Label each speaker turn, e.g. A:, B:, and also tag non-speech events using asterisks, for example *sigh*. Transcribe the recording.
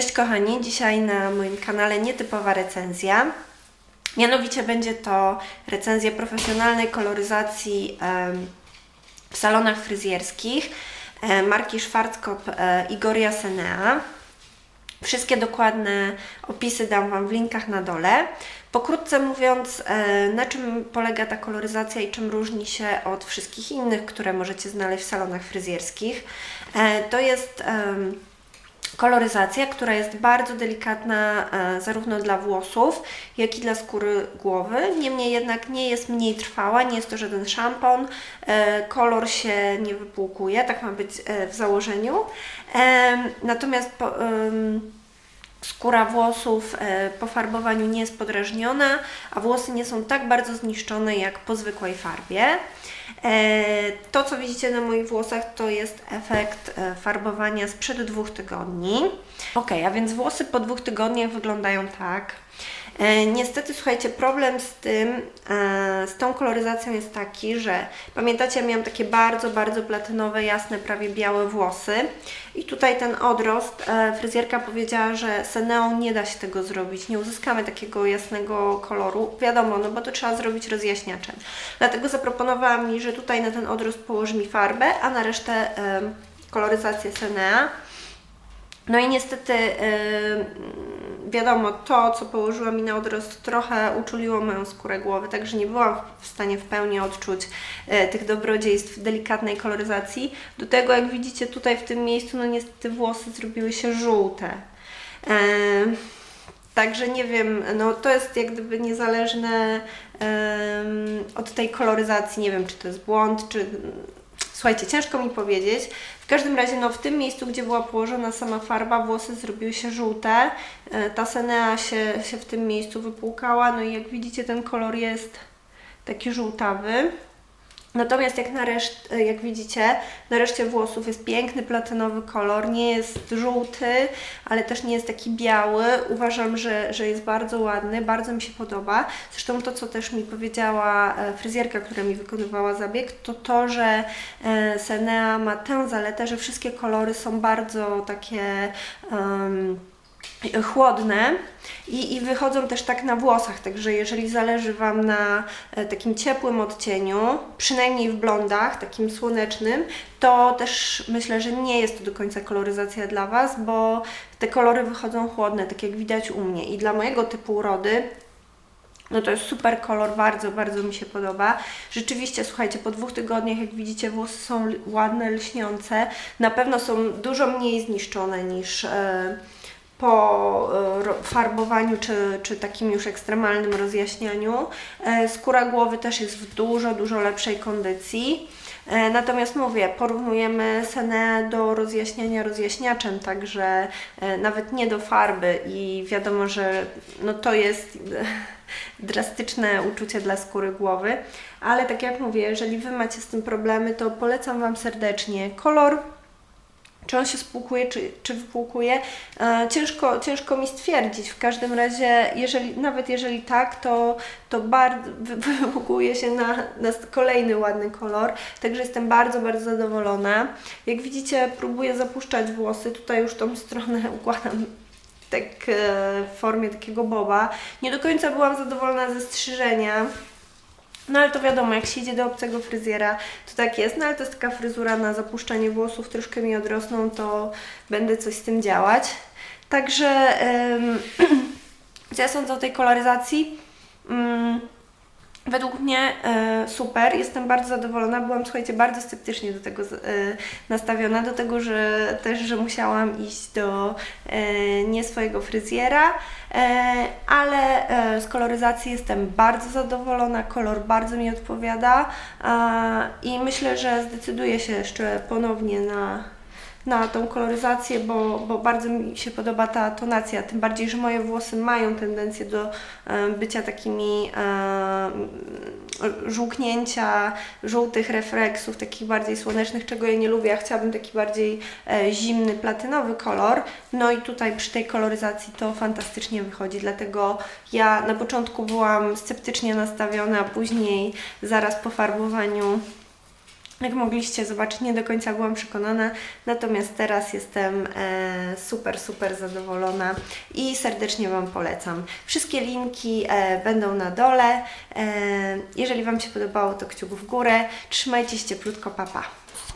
A: Cześć kochani, dzisiaj na moim kanale nietypowa recenzja. Mianowicie będzie to recenzja profesjonalnej koloryzacji w salonach fryzjerskich marki Schwarzkopf e, Igoria Senea. Wszystkie dokładne opisy dam Wam w linkach na dole. Pokrótce mówiąc, e, na czym polega ta koloryzacja i czym różni się od wszystkich innych, które możecie znaleźć w salonach fryzjerskich. E, To jest koloryzacja, która jest bardzo delikatna e, zarówno dla włosów, jak i dla skóry głowy. Niemniej jednak nie jest mniej trwała, nie jest to żaden szampon, e, kolor się nie wypłukuje, tak ma być e, w założeniu. Natomiast po, skóra włosów e, po farbowaniu nie jest podrażniona, a włosy nie są tak bardzo zniszczone jak po zwykłej farbie. E, To, co widzicie na moich włosach, to jest efekt e, farbowania sprzed dwóch tygodni. Ok, a więc włosy po dwóch tygodniach wyglądają tak. Niestety, słuchajcie, problem z tym, z tą koloryzacją jest taki, że pamiętacie, ja miałam takie bardzo, bardzo platynowe, jasne, prawie białe włosy i tutaj ten odrost, fryzjerka powiedziała, że Seneą nie da się tego zrobić, nie uzyskamy takiego jasnego koloru, wiadomo, no bo to trzeba zrobić rozjaśniaczem. Dlatego zaproponowała mi, że tutaj na ten odrost położy mi farbę, a na resztę e, koloryzację Senea. No i niestety, yy, wiadomo, to co położyła mi na odrost trochę uczuliło moją skórę głowy, także nie byłam w stanie w pełni odczuć yy, tych dobrodziejstw delikatnej koloryzacji. Do tego, jak widzicie tutaj w tym miejscu, no niestety włosy zrobiły się żółte. Yy, Także nie wiem, no to jest jak gdyby niezależne od tej koloryzacji. Nie wiem, czy to jest błąd, czy. Słuchajcie, ciężko mi powiedzieć. W każdym razie, no w tym miejscu, gdzie była położona sama farba, włosy zrobiły się żółte. E, Ta senea się, się w tym miejscu wypłukała. No i jak widzicie, ten kolor jest taki żółtawy. Natomiast jak, na reszt, jak widzicie, na reszcie włosów jest piękny platynowy kolor, nie jest żółty, ale też nie jest taki biały. Uważam, że, że jest bardzo ładny, bardzo mi się podoba. Zresztą to, co też mi powiedziała e, fryzjerka, która mi wykonywała zabieg, to to, że e, Senea ma tę zaletę, że wszystkie kolory są bardzo takie... em, chłodne i, i wychodzą też tak na włosach, także jeżeli zależy Wam na e, takim ciepłym odcieniu, przynajmniej w blondach, takim słonecznym, to też myślę, że nie jest to do końca koloryzacja dla Was, bo te kolory wychodzą chłodne, tak jak widać u mnie i dla mojego typu urody no to jest super kolor, bardzo, bardzo mi się podoba. Rzeczywiście, słuchajcie, po dwóch tygodniach, jak widzicie, włosy są ładne, lśniące. Na pewno są dużo mniej zniszczone niż e, po e, farbowaniu czy, czy takim już ekstremalnym rozjaśnianiu. E, skóra głowy też jest w dużo, dużo lepszej kondycji. E, Natomiast mówię, porównujemy Senę do rozjaśniania rozjaśniaczem, także nawet nie do farby i wiadomo, że no to jest drastyczne uczucie dla skóry głowy, ale tak jak mówię, jeżeli Wy macie z tym problemy, to polecam Wam serdecznie kolor czy on się spłukuje, czy, czy wypłukuje, e, ciężko, ciężko mi stwierdzić. W każdym razie, jeżeli, nawet jeżeli tak, to, to bardzo *laughs* wy- wypłukuje się na, na kolejny ładny kolor. Także jestem bardzo, bardzo zadowolona. Jak widzicie, próbuję zapuszczać włosy. Tutaj już tą stronę *laughs* układam tak e, w formie takiego boba. Nie do końca byłam zadowolona ze strzyżenia. No ale to wiadomo, jak się idzie do obcego fryzjera, to tak jest. No ale to jest taka fryzura na zapuszczanie włosów, troszkę mi odrosną, to będę coś z tym działać. Także em, *clears throat* co ja sądzę o tej koloryzacji? Mm, Według mnie e, super, jestem bardzo zadowolona. Byłam, słuchajcie, bardzo sceptycznie do tego e, nastawiona, do tego, że też, że musiałam iść do e, nie swojego fryzjera, e, ale e, z koloryzacji jestem bardzo zadowolona, kolor bardzo mi odpowiada. A, i myślę, że zdecyduję się jeszcze ponownie na, na tą koloryzację, bo, bo bardzo mi się podoba ta tonacja, tym bardziej, że moje włosy mają tendencję do bycia takimi e, żółknięcia, żółtych refleksów, takich bardziej słonecznych, czego ja nie lubię. Ja chciałabym taki bardziej e, zimny, platynowy kolor. No i tutaj przy tej koloryzacji to fantastycznie wychodzi, dlatego ja na początku byłam sceptycznie nastawiona, a później zaraz po farbowaniu Jak mogliście zobaczyć, nie do końca byłam przekonana, natomiast teraz jestem e, super, super zadowolona i serdecznie Wam polecam. Wszystkie linki e, będą na dole. E, jeżeli Wam się podobało, to kciuk w górę. Trzymajcie się cieplutko, papa. Pa.